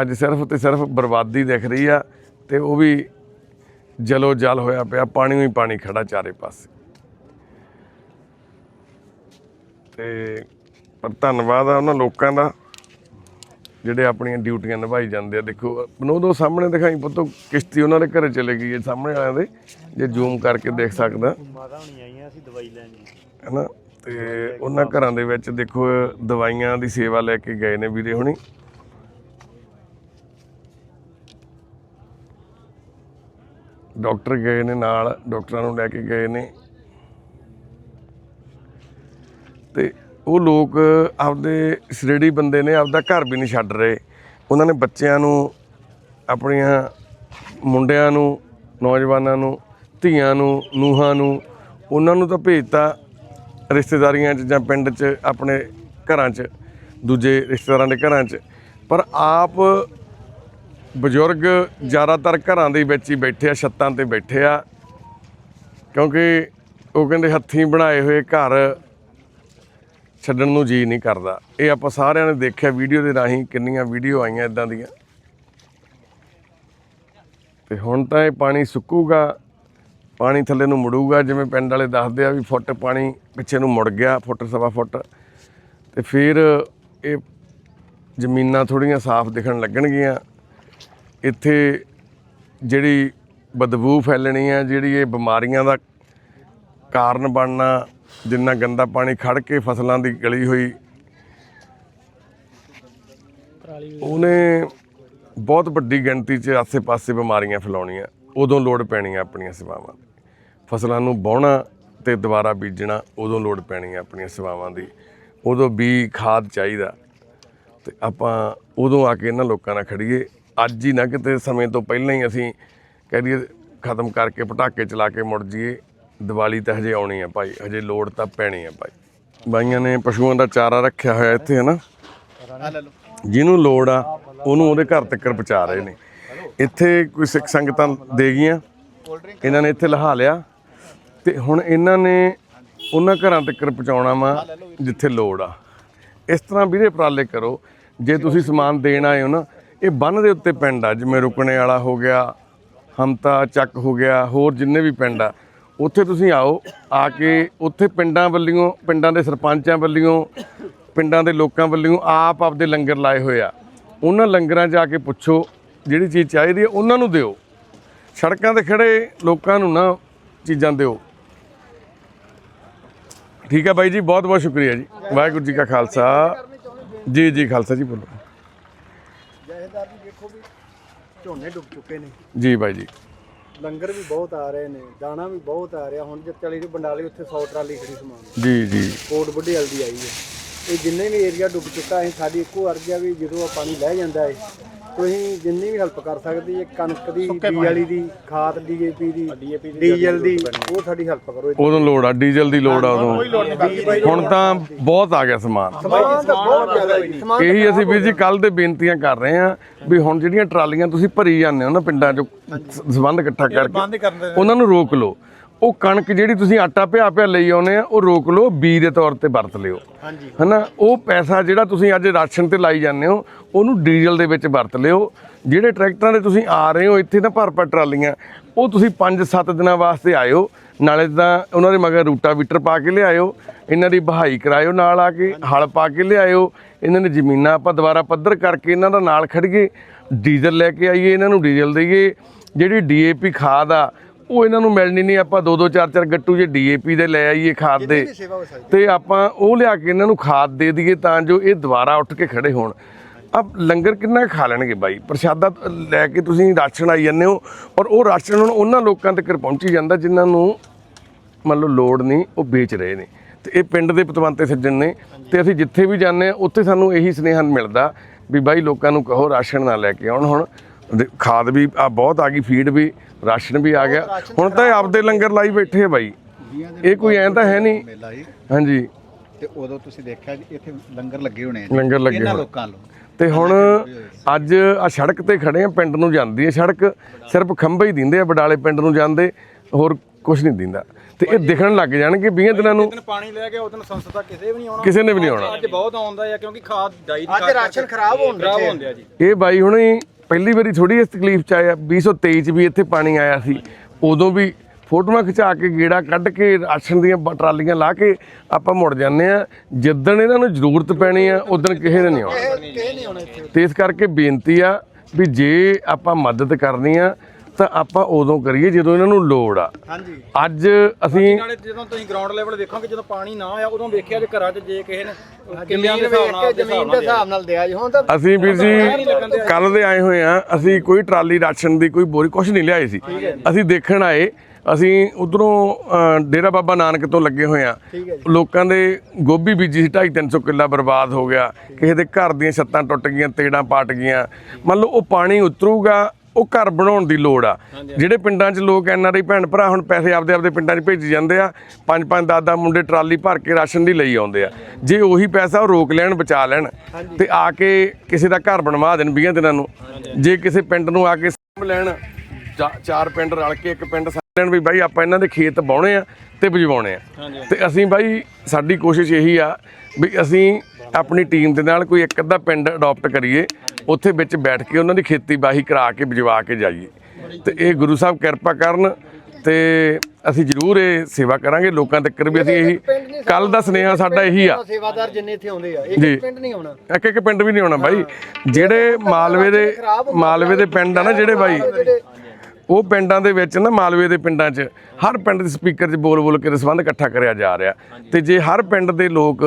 [SPEAKER 1] ਅੱਜ ਸਿਰਫ ਤੇ ਸਿਰਫ ਬਰਬਾਦੀ ਦਿਖ ਰਹੀ ਆ ਤੇ ਉਹ ਵੀ ਜਲੋ ਜਲ ਹੋਇਆ ਪਿਆ ਪਾਣੀ ਹੀ ਪਾਣੀ ਖੜਾ ਚਾਰੇ ਪਾਸੇ। ਤੇ ਪਰ ਧੰਨਵਾਦ ਆ ਉਹਨਾਂ ਲੋਕਾਂ ਦਾ। ਜਿਹੜੇ ਆਪਣੀਆਂ ਡਿਊਟੀਆਂ ਨਿਭਾਈ ਜਾਂਦੇ ਆ ਦੇਖੋ ਬਨੋਦੋ ਸਾਹਮਣੇ ਦਿਖਾਈ ਪੁੱਤੋ ਕਿਸ਼ਤੀ ਉਹਨਾਂ ਦੇ ਘਰੇ ਚਲੇ ਗਈ ਹੈ ਸਾਹਮਣੇ ਵਾਲਿਆਂ ਦੇ ਜੇ ਜ਼ੂਮ ਕਰਕੇ ਦੇਖ ਸਕਦਾ।
[SPEAKER 5] ਮਾਤਾ ਹੁਣੀ ਆਈਆਂ ਅਸੀਂ ਦਵਾਈ ਲੈਣ ਜੀ
[SPEAKER 1] ਹੈਨਾ? ਤੇ ਉਹਨਾਂ ਘਰਾਂ ਦੇ ਵਿੱਚ ਦੇਖੋ ਦਵਾਈਆਂ ਦੀ ਸੇਵਾ ਲੈ ਕੇ ਗਏ ਨੇ ਵੀਰੇ ਹੁਣੀ। ਡਾਕਟਰ ਗਏ ਨੇ ਨਾਲ ਡਾਕਟਰਾਂ ਨੂੰ ਲੈ ਕੇ ਗਏ ਨੇ। ਤੇ ਉਹ ਲੋਕ ਆਪਦੇ ਸਰੀੜੀ ਬੰਦੇ ਨੇ ਆਪਦਾ ਘਰ ਵੀ ਨਹੀਂ ਛੱਡ ਰਹੇ। ਉਹਨਾਂ ਨੇ ਬੱਚਿਆਂ ਨੂੰ, ਆਪਣੀਆਂ ਮੁੰਡਿਆਂ ਨੂੰ, ਨੌਜਵਾਨਾਂ ਨੂੰ, ਧੀਆਂ ਨੂੰ, ਨੂਹਾਂ ਨੂੰ, ਉਹਨਾਂ ਨੂੰ ਤਾਂ ਭੇਜਤਾ ਰਿਸ਼ਤੇਦਾਰੀਆਂ 'ਚ ਜਾਂ ਪਿੰਡ 'ਚ, ਆਪਣੇ ਘਰਾਂ 'ਚ, ਦੂਜੇ ਰਿਸ਼ਤੇਦਾਰਾਂ ਦੇ ਘਰਾਂ 'ਚ। ਪਰ ਆਪ ਬਜ਼ੁਰਗ ਜ਼ਿਆਦਾਤਰ ਘਰਾਂ ਦੇ ਵਿੱਚ ਹੀ ਬੈਠੇ ਆ, ਛੱਤਾਂ ਤੇ ਬੈਠੇ ਆ। ਕਿਉਂਕਿ ਉਹ ਕਹਿੰਦੇ ਹੱਥੀਂ ਬਣਾਏ ਹੋਏ ਘਰ ਛੱਡਣ ਨੂੰ ਜੀ ਨਹੀਂ ਕਰਦਾ। ਇਹ ਆਪਾਂ ਸਾਰਿਆਂ ਨੇ ਦੇਖਿਆ ਵੀਡੀਓ ਦੇ ਰਾਹੀਂ ਕਿੰਨੀਆਂ ਵੀਡੀਓ ਆਈਆਂ ਇਦਾਂ ਦੀਆਂ। ਤੇ ਹੁਣ ਤਾਂ ਇਹ ਪਾਣੀ ਸੁੱਕੂਗਾ, ਪਾਣੀ ਥੱਲੇ ਨੂੰ ਮੁੜੂਗਾ, ਜਿਵੇਂ ਪਿੰਡ ਵਾਲੇ ਦੱਸਦੇ ਆ ਵੀ ਫੁੱਟ ਪਾਣੀ ਪਿੱਛੇ ਨੂੰ ਮੁੜ ਗਿਆ, ਫੁੱਟ, ਸਵਾ ਫੁੱਟ। ਤੇ ਫਿਰ ਇਹ ਜ਼ਮੀਨਾਂ ਥੋੜੀਆਂ ਸਾਫ਼ ਦਿਖਣ ਲੱਗਣਗੀਆਂ। ਇੱਥੇ ਜਿਹੜੀ ਬਦਬੂ ਫੈਲਣੀ ਆ, ਜਿਹੜੀ ਇਹ ਬਿਮਾਰੀਆਂ ਦਾ ਕਾਰਨ ਬਣਨਾ ਜਿੰਨਾ ਗੰਦਾ ਪਾਣੀ ਖੜ ਕੇ ਫਸਲਾਂ ਦੀ ਗਲੀ ਹੋਈ। ਉਹਨੇ ਬਹੁਤ ਵੱਡੀ ਗਿਣਤੀ 'ਚ ਆਸੇ-ਪਾਸੇ ਬਿਮਾਰੀਆਂ ਫੈਲਾਉਣੀਆਂ। ਉਦੋਂ ਲੋੜ ਪੈਣੀ ਆ ਆਪਣੀਆਂ ਸੇਵਾਵਾਂ ਦੀ। ਫਸਲਾਂ ਨੂੰ ਵਾਹੁਣਾ ਤੇ ਦੁਬਾਰਾ ਬੀਜਣਾ, ਉਦੋਂ ਲੋੜ ਪੈਣੀ ਆ ਆਪਣੀਆਂ ਸੇਵਾਵਾਂ ਦੀ। ਉਦੋਂ ਵੀ ਖਾਦ ਚਾਹੀਦਾ। ਤੇ ਆਪਾਂ ਉਦੋਂ ਆ ਕੇ ਇਹਨਾਂ ਲੋਕਾਂ ਨਾਲ ਖੜੀਏ ਅੱਜ ਹੀ ਨਾ ਕਿਤੇ ਸਮੇਂ ਤੋਂ ਪਹਿਲਾਂ ਹੀ ਅਸੀਂ ਕਹਿ ਦਈਏ, ਖਤਮ ਕਰਕੇ ਪਟਾਕੇ ਚਲਾ ਕੇ ਮੁੜ ਜਾਈਏ। ਦੀਵਾਲੀ ਤਾਂ ਹਜੇ ਆਉਣੀ ਆ ਭਾਈ, ਹਜੇ ਲੋੜ ਤਾਂ ਪੈਣੀ ਆ ਭਾਈ। ਬਾਈਆਂ ਨੇ ਪਸ਼ੂਆਂ ਦਾ ਚਾਰਾ ਰੱਖਿਆ ਹੋਇਆ ਇੱਥੇ ਹੈ ਨਾ ਜਿਹਨੂੰ ਲੋੜ ਆ, ਉਹਨੂੰ ਉਹਦੇ ਘਰ ਤੱਕ ਪਹੁੰਚਾ ਰਹੇ ਨੇ। ਇੱਥੇ ਕੋਈ ਸਿੱਖ ਸੰਗਤਾਂ ਦੇ ਗਈਆਂ, ਇਹਨਾਂ ਨੇ ਇੱਥੇ ਲਹਾ ਲਿਆ। ਤੇ ਹੁਣ ਇਹਨਾਂ ਨੇ ਉਹਨਾਂ ਘਰਾਂ ਤੱਕ ਪਹੁੰਚਾਉਣਾ ਵਾ, ਜਿੱਥੇ ਲੋੜ ਆ। ਇਸ ਤਰ੍ਹਾਂ ਵੀਰੇ ਉਪਰਾਲੇ ਕਰੋ, ਜੇ ਤੁਸੀਂ ਸਮਾਨ ਦੇਣ ਆਏ ਹੋ ਨਾ, ਇਹ ਬੰਨ ਦੇ ਉੱਤੇ ਪਿੰਡ ਆ, ਜਿਵੇਂ ਰੁਕਣੇ ਵਾਲਾ ਹੋ ਗਿਆ, ਹਮਤਾ ਚੱਕ ਹੋ ਗਿਆ, ਹੋਰ ਜਿੰਨੇ ਵੀ ਪਿੰਡ ਆ ਉੱਥੇ ਤੁਸੀਂ ਆਓ ਆ ਕੇ ਉੱਥੇ ਪਿੰਡਾਂ ਵੱਲੋਂ ਪਿੰਡਾਂ ਦੇ ਸਰਪੰਚਾਂ ਵੱਲੋਂ ਪਿੰਡਾਂ ਦੇ ਲੋਕਾਂ ਵੱਲੋਂ ਆਪ ਆਪਦੇ ਲੰਗਰ ਲਾਏ ਹੋਏ ਆ। ਉਹਨਾਂ ਲੰਗਰਾਂ 'ਚ ਆ ਕੇ ਪੁੱਛੋ ਜਿਹੜੀ ਚੀਜ਼ ਚਾਹੀਦੀ ਹੈ ਉਹਨਾਂ ਨੂੰ ਦਿਓ। ਸੜਕਾਂ ਤੇ ਖੜੇ ਲੋਕਾਂ ਨੂੰ ਨਾ ਚੀਜ਼ਾਂ ਦਿਓ। ਠੀਕ ਹੈ ਬਾਈ ਜੀ ਬਹੁਤ ਬਹੁਤ ਸ਼ੁਕਰੀਆ ਜੀ। ਵਾਹਿਗੁਰੂ ਜੀ ਕਾ ਖਾਲਸਾ। ਜੀ ਜੀ ਖਾਲਸਾ ਜੀ ਬੋਲੋ।
[SPEAKER 2] ਜਹੇਦਾਰ ਜੀ ਦੇਖੋ ਵੀ ਝੋਨੇ ਡੁੱਬ ਚੁੱਕੇ ਨੇ।
[SPEAKER 1] ਜੀ ਬਾਈ ਜੀ।
[SPEAKER 2] ਲੰਗਰ ਵੀ ਬਹੁਤ ਆ ਰਹੇ ਨੇ ਦਾਣਾ ਵੀ ਬਹੁਤ ਆ ਰਿਹਾ। ਹੁਣ ਜੇ ਚਲੀ ਦੀ ਬੰਡਾਲੀ ਉੱਥੇ 100 ਟਰਾਲੀ ਖੜੀ ਸਮਾਨ
[SPEAKER 1] ਜੀ ਜੀ।
[SPEAKER 2] ਕੋਟ ਬੁੱਢੇ ਵਾਲੀ ਦੀ ਆਈ ਹੈ। ਇਹ ਜਿੰਨੇ ਵੀ ਏਰੀਆ ਡੁੱਬ ਚੁੱਕਾ ਹੈ ਸਾਡੀ ਇੱਕੋ ਅਰਜ਼ੀ ਆ ਵੀ ਜਦੋਂ ਆ ਪਾਣੀ ਲੈ ਜਾਂਦਾ ਹੈ ਤੁਸੀਂ ਜਿੰਨੀ ਵੀ ਹੈਲਪ ਕਰ ਸਕਦੇ ਜੇ ਕਣਕ ਦੀ ਬੀ ਵਾਲੀ ਦੀ। ਖਾਦ ਡੀਏਪੀ ਦੀ ਡੀਜ਼ਲ ਦੀ ਉਹ ਸਾਡੀ ਹੈਲਪ ਕਰੋ
[SPEAKER 1] ਉਦੋਂ ਲੋੜ ਆ ਡੀਜ਼ਲ ਦੀ ਲੋੜ ਆ ਉਦੋਂ ਹੁਣ ਤਾਂ ਬਹੁਤ ਆ ਗਿਆ ਸਮਾਨ।
[SPEAKER 2] ਸਮਾਨ ਤਾਂ ਬਹੁਤ ਜ਼ਿਆਦਾ ਹੈ ਜੀ। ਸਮਾਨ
[SPEAKER 1] ਇਹੀ ਅਸੀਂ ਵੀਰ ਜੀ ਕੱਲ ਦੇ ਬੇਨਤੀਆਂ ਕਰ ਰਹੇ ਹਾਂ ਵੀ ਹੁਣ ਜਿਹੜੀਆਂ ਟਰਾਲੀਆਂ ਤੁਸੀਂ ਭਰੀ ਜਾਂਦੇ ਹੋ ਨਾ ਪਿੰਡਾਂ 'ਚ ਸਬੰਧ ਇਕੱਠਾ ਕਰਕੇ ਉਹਨਾਂ ਨੂੰ ਰੋਕ ਲਓ। ਉਹ ਕਣਕ ਜਿਹੜੀ ਤੁਸੀਂ ਆਟਾ ਪਿਆ ਪਿਆ ਲਈ ਆਉਨੇ ਆ ਉਹ ਰੋਕ ਲਓ ਬੀ ਦੇ ਤੌਰ ਤੇ ਵਰਤ ਲਿਓ।
[SPEAKER 2] ਹਾਂਜੀ।
[SPEAKER 1] ਹਨਾ? ਉਹ ਪੈਸਾ ਜਿਹੜਾ ਤੁਸੀਂ ਅੱਜ ਰਾਸ਼ਨ ਤੇ ਲਾਈ ਜਾਂਦੇ ਹੋ ਉਹਨੂੰ ਡੀਜ਼ਲ ਦੇ ਵਿੱਚ ਵਰਤ ਲਿਓ। ਜਿਹੜੇ ਟਰੈਕਟਰਾਂ ਦੇ ਤੁਸੀਂ ਆ ਰਹੇ ਹੋ ਇੱਥੇ ਤਾਂ ਭਰ ਭਰ ਟਰਾਲੀਆਂ ਉਹ ਤੁਸੀਂ 5-7 ਦਿਨਾਂ ਵਾਸਤੇ ਆਇਓ। ਨਾਲੇ ਤਾਂ ਉਹਨਾਂ ਦੇ ਮਗਰ ਰੂਟਾਵੀਟਰ ਪਾ ਕੇ ਲਿਆਇਓ ਇਹਨਾਂ ਦੀ ਬਹਾਈ ਕਰਾਇਓ ਨਾਲ ਆ ਕੇ ਹਲ ਪਾ ਕੇ ਲਿਆਇਓ। ਇਹਨਾਂ ਦੀ ਜ਼ਮੀਨਾਂ ਆਪਾਂ ਦੁਬਾਰਾ ਪੱਧਰ ਕਰਕੇ ਇਹਨਾਂ ਦਾ ਨਾਲ ਖੜੀਏ ਡੀਜ਼ਲ ਲੈ ਕੇ ਆਈਏ ਇਹਨਾਂ ਨੂੰ ਡੀਜ਼ਲ ਦੇਈਏ। ਜਿਹੜੀ ਡੀਏਪੀ ਖਾਦ ਆ ਉਹ ਇਹਨਾਂ ਨੂੰ ਮਿਲਣੀ ਨਹੀਂ ਆਪਾਂ ਦੋ ਦੋ ਚਾਰ ਚਾਰ ਗੱਟੂ ਜੇ ਡੀਏਪੀ ਦੇ ਲੈ ਆਈਏ ਖਾਦ ਦੇ। ਤੇ ਆਪਾਂ ਉਹ ਲਿਆ ਕੇ ਇਹਨਾਂ ਨੂੰ ਖਾਦ ਦੇ ਦਈਏ ਤਾਂ ਜੋ ਇਹ ਦੁਬਾਰਾ ਉੱਠ ਕੇ ਖੜੇ ਹੋਣ। ਅਬ ਲੰਗਰ ਕਿੰਨਾ ਖਾ ਲੈਣਗੇ ਬਾਈ? ਪ੍ਰਸ਼ਾਦਾ ਲੈ ਕੇ ਤੁਸੀਂ ਰਾਸ਼ਨ ਆਈ ਜਾਂਦੇ ਹੋ ਔਰ ਉਹ ਰਾਸ਼ਨ ਹੁਣ ਉਹਨਾਂ ਲੋਕਾਂ ਤੱਕ ਪਹੁੰਚੀ ਜਾਂਦਾ ਜਿਨ੍ਹਾਂ ਨੂੰ ਮੰਨ ਲਓ ਲੋੜ ਨਹੀਂ ਉਹ ਵੇਚ ਰਹੇ ਨੇ। ਤੇ ਇਹ ਪਿੰਡ ਦੇ ਪਤਵੰਤੇ ਸੱਜਣ ਨੇ। ਤੇ ਅਸੀਂ ਜਿੱਥੇ ਵੀ ਜਾਂਦੇ ਆ ਉੱਥੇ ਸਾਨੂੰ ਇਹੀ ਸੁਨੇਹਾ ਮਿਲਦਾ ਵੀ ਬਾਈ ਲੋਕਾਂ ਨੂੰ ਕਹੋ ਰਾਸ਼ਨ ਨਾ ਲੈ ਕੇ ਆਉਣ ਹੁਣ। ਖਾਦ ਵੀ ਆ ਬਹੁਤ ਆ ਗਈ ਫੀਡ ਵੀ ਰਾਸ਼ਨ ਵੀ ਆ ਗਿਆ। ਹੁਣ ਤਾਂ ਇਹ ਆਪਦੇ ਲੰਗਰ ਲਾਈ ਬੈਠੇ ਆ ਬਾਈ। ਇਹ ਕੋਈ ਐਂ ਤਾਂ ਹੈ ਨਹੀਂ। ਹਾਂਜੀ।
[SPEAKER 6] ਤੇ ਉਦੋਂ ਤੁਸੀਂ ਦੇਖਿਆ ਜੀ ਇੱਥੇ ਲੰਗਰ ਲੱਗੇ ਹੋਣੇ ਆ ਜੀ।
[SPEAKER 1] ਲੰਗਰ ਲੱਗੇ
[SPEAKER 6] ਇਹਨਾਂ। ਲੋਕਾਂ ਨੂੰ।
[SPEAKER 1] ਤੇ ਹੁਣ ਅੱਜ ਆ ਸੜਕ ਤੇ ਖੜੇ ਆ ਪਿੰਡ ਨੂੰ ਜਾਂਦੀ ਹੈ ਸੜਕ। ਸਿਰਫ ਖੰਭੇ ਹੀ ਦਿੰਦੇ ਆ ਬਡਾਲੇ ਪਿੰਡ ਨੂੰ ਜਾਂਦੇ ਹੋਰ ਕੁਝ ਨਹੀਂ ਦਿੰਦਾ। ਤੇ ਇਹ ਦਿਖਣ ਲੱਗ ਜਾਣਗੇ 20 ਦਿਨਾਂ ਨੂੰ।
[SPEAKER 3] ਦਿਨ ਪਾਣੀ ਲੈ ਕੇ ਉਦੋਂ ਸੰਸਥਾ ਕਿਸੇ ਵੀ ਨਹੀਂ ਆਉਣਾ।
[SPEAKER 1] ਕਿਸੇ ਨੇ ਵੀ ਨਹੀਂ ਆਉਣਾ।
[SPEAKER 3] ਅੱਜ ਬਹੁਤ ਆਉਂਦਾ ਹੈ ਕਿਉਂਕਿ ਖਾਦ ਡਾਈ ਦੀ
[SPEAKER 2] ਅੱਜ ਰਾਸ਼ਨ ਖਰਾਬ ਹੋਣ
[SPEAKER 3] ਖਰਾਬ
[SPEAKER 2] ਲੱਗੇ
[SPEAKER 3] ਹੁੰਦੇ ਆ ਜੀ।
[SPEAKER 1] ਇਹ ਬਾਈ ਹੁਣੇ ਪਹਿਲੀ ਵਾਰੀ ਥੋੜੀ ਇਸ ਤਕਲੀਫ ਚ ਆਇਆ 2023 ਚ ਵੀ ਇੱਥੇ ਪਾਣੀ ਆਇਆ ਸੀ। ਉਦੋਂ ਵੀ ਫੋਟੋਆਂ ਖਿਚਾ ਕੇ ਗੇੜਾ ਕੱਢ ਕੇ ਰਾਸ਼ਨ ਦੀਆਂ ਟਰਾਲੀਆਂ ਲਾ ਕੇ ਆਪਾਂ ਮੁੜ ਜਾਂਦੇ ਆ ਜਿੱਦਣ ਇਹਨਾਂ ਨੂੰ ਜ਼ਰੂਰਤ ਪੈਣੀ ਆ ਉਦੋਂ ਕਿਸੇ ਨੇ ਨਹੀਂ ਆਉਣਾ। ਤੇ ਇਸ ਕਰਕੇ ਬੇਨਤੀ ਆ ਵੀ ਜੇ ਆਪਾਂ ਮਦਦ ਕਰਨੀ ਆ ਤਾਂ ਆਪਾਂ ਉਦੋਂ ਕਰੀਏ ਜਦੋਂ ਇਹਨਾਂ ਨੂੰ ਲੋੜ ਆ।
[SPEAKER 2] ਹਾਂਜੀ।
[SPEAKER 1] ਅੱਜ ਅਸੀਂ
[SPEAKER 3] ਨਾਲੇ ਜਦੋਂ ਤੁਸੀਂ ਗਰਾਊਂਡ ਲੈਵਲ ਦੇਖੋਗੇ ਜਦੋਂ ਪਾਣੀ ਨਾ ਆਇਆ ਉਦੋਂ ਵੇਖਿਆ ਜੇ ਘਰਾਂ 'ਚ ਜੇ ਕਿਸੇ ਨੇ ਕਿੱਲਿਆਂ ਦੇ ਹਿਸਾਬ ਨਾਲ
[SPEAKER 2] ਜ਼ਮੀਨ ਦੇ ਹਿਸਾਬ ਨਾਲ ਦਿਆ ਜੀ। ਹੁਣ ਤਾਂ
[SPEAKER 1] ਅਸੀਂ ਵੀਰ ਜੀ ਕੱਲ ਦੇ ਆਏ ਹੋਏ ਆ ਅਸੀਂ ਕੋਈ ਟਰਾਲੀ ਰਾਸ਼ਨ ਦੀ ਕੋਈ ਬੋਰੀ ਕੁਝ ਨਹੀਂ ਲਿਆਏ ਸੀ। ਅਸੀਂ ਦੇਖਣ ਆਏ ਅਸੀਂ ਉਧਰੋਂ ਡੇਰਾ ਬਾਬਾ ਨਾਨਕ ਤੋਂ ਲੱਗੇ ਹੋਏ ਆ। ਲੋਕਾਂ ਦੇ ਗੋਭੀ ਬੀਜੀ ਸੀ 2.5 300 ਕਿੱਲਾ ਬਰਬਾਦ ਹੋ ਗਿਆ। ਕਿਸੇ ਦੇ ਘਰ ਦੀਆਂ ਛੱਤਾਂ ਟੁੱਟ ਗਈਆਂ ਤੇੜਾਂ ਪਾਟ ਗਈਆਂ। ਮੰਨ ਲਓ ਉਹ ਪਾਣੀ ਉਤਰੂਗਾ ਉਹ ਘਰ ਬਣਾਉਣ ਦੀ ਲੋੜ ਆ। ਜਿਹੜੇ ਪਿੰਡਾਂ 'ਚ ਲੋਕ ਐਨਆਰਆਈ ਭੈਣ ਭਰਾ ਹੁਣ ਪੈਸੇ ਆਪਦੇ ਆਪਦੇ ਪਿੰਡਾਂ 'ਚ ਭੇਜੀ ਜਾਂਦੇ ਆ ਪੰਜ ਪੰਜ 10 10 ਮੁੰਡੇ ਟਰਾਲੀ ਭਰ ਕੇ ਰਾਸ਼ਨ ਦੀ ਲਈ ਆਉਂਦੇ ਆ। ਜੇ ਉਹੀ ਪੈਸਾ ਉਹ ਰੋਕ ਲੈਣ ਬਚਾ ਲੈਣ ਤੇ ਆ ਕੇ ਕਿਸੇ ਦਾ ਘਰ ਬਣਵਾ ਦੇਣ 20 ਦਿਨਾਂ ਨੂੰ। ਜੇ ਕਿਸੇ ਪਿੰਡ ਨੂੰ ਆ ਕੇ ਸਾਂਭ ਲੈਣ ਚਾਰ ਪਿੰਡ ਰਲ ਕੇ ਇੱਕ ਪਿੰਡ ਸਾਂਭ ਲੈਣ ਵੀ ਬਾਈ ਆਪਾਂ ਇਹਨਾਂ ਦੇ ਖੇਤ ਬਾਉਣੇ ਆ ਤੇ ਬਜਵਾਉਣੇ ਆ। ਤੇ ਅਸੀਂ ਬਾਈ ਸਾਡੀ ਕੋਸ਼ਿਸ਼ ਇਹੀ ਆ ਵੀ ਅਸੀਂ ਆਪਣੀ ਟੀਮ ਦੇ ਨਾਲ ਕੋਈ ਇੱਕ ਅੱਧਾ ਪਿੰਡ ਅਡਾਪਟ ਕਰੀਏ ਉੱਥੇ ਵਿੱਚ ਬੈਠ ਕੇ ਉਹਨਾਂ ਦੀ ਖੇਤੀ ਬਾਹੀ ਕਰਾ ਕੇ ਬਜਵਾ ਕੇ ਜਾਈਏ। ਤੇ ਇਹ ਗੁਰੂ ਸਾਹਿਬ ਕਿਰਪਾ ਕਰਨ ਤੇ ਅਸੀਂ ਜ਼ਰੂਰ ਇਹ ਸੇਵਾ ਕਰਾਂਗੇ। ਲੋਕਾਂ ਤੱਕ ਵੀ ਅਸੀਂ ਇਹੀ ਕੱਲ ਦਾ ਸੁਨੇਹਾ ਸਾਡਾ ਇਹੀ ਆ।
[SPEAKER 2] ਸੇਵਾਦਾਰ ਜਿੰਨੇ ਇੱਥੇ ਆਉਂਦੇ ਆ। ਇੱਕ ਪਿੰਡ ਨਹੀਂ ਆਉਣਾ।
[SPEAKER 1] ਇੱਕ ਇੱਕ ਪਿੰਡ ਵੀ ਨਹੀਂ ਆਉਣਾ ਬਾਈ। ਜਿਹੜੇ ਮਾਲਵੇ ਦੇ ਮਾਲਵੇ ਦੇ ਪਿੰਡ ਆ ਨਾ ਜਿਹੜੇ ਬਾਈ। ਉਹ ਪਿੰਡਾਂ ਦੇ ਵਿੱਚ ਨਾ ਮਾਲਵੇ ਦੇ ਪਿੰਡਾਂ 'ਚ ਹਰ ਪਿੰਡ ਦੇ ਸਪੀਕਰ 'ਚ ਬੋਲ ਬੋਲ ਕੇ ਦਸਵੰਧ ਇਕੱਠਾ ਕਰਿਆ ਜਾ ਰਿਹਾ। ਤੇ ਜੇ ਹਰ ਪਿੰਡ ਦੇ ਲੋਕ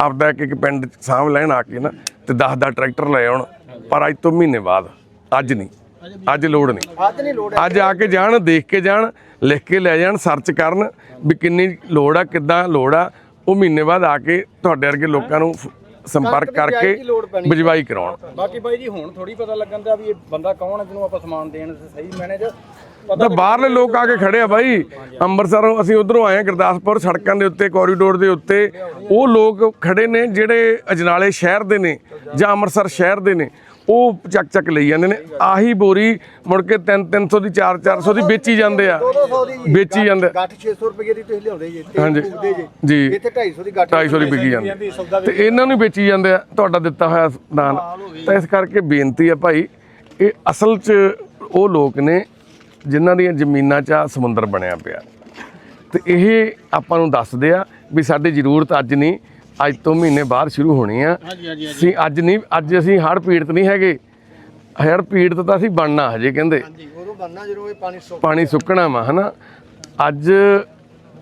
[SPEAKER 1] ਆਪਦਾ ਇੱਕ ਇੱਕ ਪਿੰਡ 'ਚ ਸਾਂਭ ਲੈਣ ਆ ਕੇ ਨਾ ਤੇ 10 10 ਟਰੈਕਟਰ ਲੈ ਆਉਣ। ਪਰ ਅੱਜ ਤੋਂ ਮਹੀਨੇ ਬਾਅਦ ਅੱਜ ਨਹੀਂ। ਅੱਜ ਲੋੜ ਨਹੀਂ।
[SPEAKER 2] ਅੱਜ ਨਹੀਂ ਲੋੜ
[SPEAKER 1] ਅੱਜ ਆ ਕੇ ਜਾਣ ਦੇਖ ਕੇ ਜਾਣ ਲਿਖ ਕੇ ਲੈ ਜਾਣ ਸਰਚ ਕਰਨ ਵੀ ਕਿੰਨੀ ਲੋੜ ਆ ਕਿੱਦਾਂ ਲੋੜ ਆ। ਉਹ ਮਹੀਨੇ ਬਾਅਦ ਆ ਕੇ ਤੁਹਾਡੇ ਵਰਗੇ ਲੋਕਾਂ ਨੂੰ ਸੰਪਰਕ ਕਰਕੇ ਬਿਜਵਾਈ ਕਰਾਉਣ।
[SPEAKER 3] ਬਾਕੀ ਬਾਈ ਜੀ ਹੁਣ ਥੋੜੀ ਪਤਾ ਲੱਗਣ ਦਾ ਵੀ ਇਹ ਬੰਦਾ ਕੌਣ ਹੈ ਜਿਹਨੂੰ ਆਪਾਂ ਸਮਾਨ ਦੇਣ ਸਹੀ ਮੈਨੇਜ
[SPEAKER 1] ਤਾਂ ਬਾਹਰਲੇ ਲੋਕ ਆ ਕੇ ਖੜੇ ਆ ਬਾਈ। ਅੰਮ੍ਰਿਤਸਰੋਂ ਅਸੀਂ ਉਧਰੋਂ ਆਏ ਆ ਗੁਰਦਾਸਪੁਰ ਸੜਕਾਂ ਦੇ ਉੱਤੇ ਕੋਰੀਡੋਰ ਦੇ ਉੱਤੇ। ਉਹ ਲੋਕ ਖੜੇ ਨੇ ਜਿਹੜੇ ਅਜਨਾਲੇ ਸ਼ਹਿਰ ਦੇ ਨੇ ਜਾਂ ਅੰਮ੍ਰਿਤਸਰ ਸ਼ਹਿਰ ਦੇ ਨੇ। ਉਹ ਚੱਕ ਚੱਕ ਲਈ ਜਾਂਦੇ ਨੇ। ਆਹੀ ਬੋਰੀ ਮੁੜ ਕੇ 3 300 ਦੀ 4 400 ਦੀ ਵੇਚੀ ਜਾਂਦੇ ਆ।
[SPEAKER 2] 200 ਦੀ
[SPEAKER 1] ਵੇਚੀ ਜਾਂਦੇ।
[SPEAKER 2] ਗੱਠ 600 ਰੁਪਏ ਦੀ ਤੁਸੀਂ ਲਿਆਉਂਦੇ ਜੇ
[SPEAKER 1] ਹਾਂਜੀ।
[SPEAKER 2] ਜੇ। ਇੱਥੇ 250 ਦੀ ਗੱਠ
[SPEAKER 1] 250 ਦੀ ਵਿਕੀ ਜਾਂਦੀ ਤੇ ਇਹਨਾਂ ਨੂੰ ਵੇਚੀ ਜਾਂਦੇ ਆ ਤੁਹਾਡਾ ਦਿੱਤਾ ਹੋਇਆ ਦਾਨ। ਤਾਂ ਇਸ ਕਰਕੇ ਬੇਨਤੀ ਆ ਭਾਈ ਇਹ ਅਸਲ 'ਚ ਉਹ ਲੋਕ ਨੇ ਜਿਨ੍ਹਾਂ ਦੀਆਂ ਜ਼ਮੀਨਾਂ 'ਚ ਆ ਸਮੁੰਦਰ ਬਣਿਆ ਪਿਆ। ਤੇ ਇਹ ਆਪਾਂ ਨੂੰ ਦੱਸਦੇ ਆ ਵੀ ਸਾਡੀ ਜ਼ਰੂਰਤ ਅੱਜ ਨਹੀਂ ਅੱਜ ਤੋਂ ਮਹੀਨੇ ਬਾਅਦ ਸ਼ੁਰੂ ਹੋਣੀ ਆ। ਅਸੀਂ ਅੱਜ ਨਹੀਂ ਅੱਜ ਅਸੀਂ ਹੜ੍ਹ ਪੀੜਤ ਨਹੀਂ ਹੈਗੇ। ਹੜ੍ਹ ਪੀੜਤ ਤਾਂ ਅਸੀਂ ਬਣਨਾ ਹਜੇ ਕਹਿੰਦੇ।
[SPEAKER 2] ਉਦੋਂ ਬੰਨਾ ਜਦੋਂ ਇਹ ਪਾਣੀ ਸੁੱਕ
[SPEAKER 1] ਪਾਣੀ ਸੁੱਕਣਾ ਵਾ ਹਨਾ? ਅੱਜ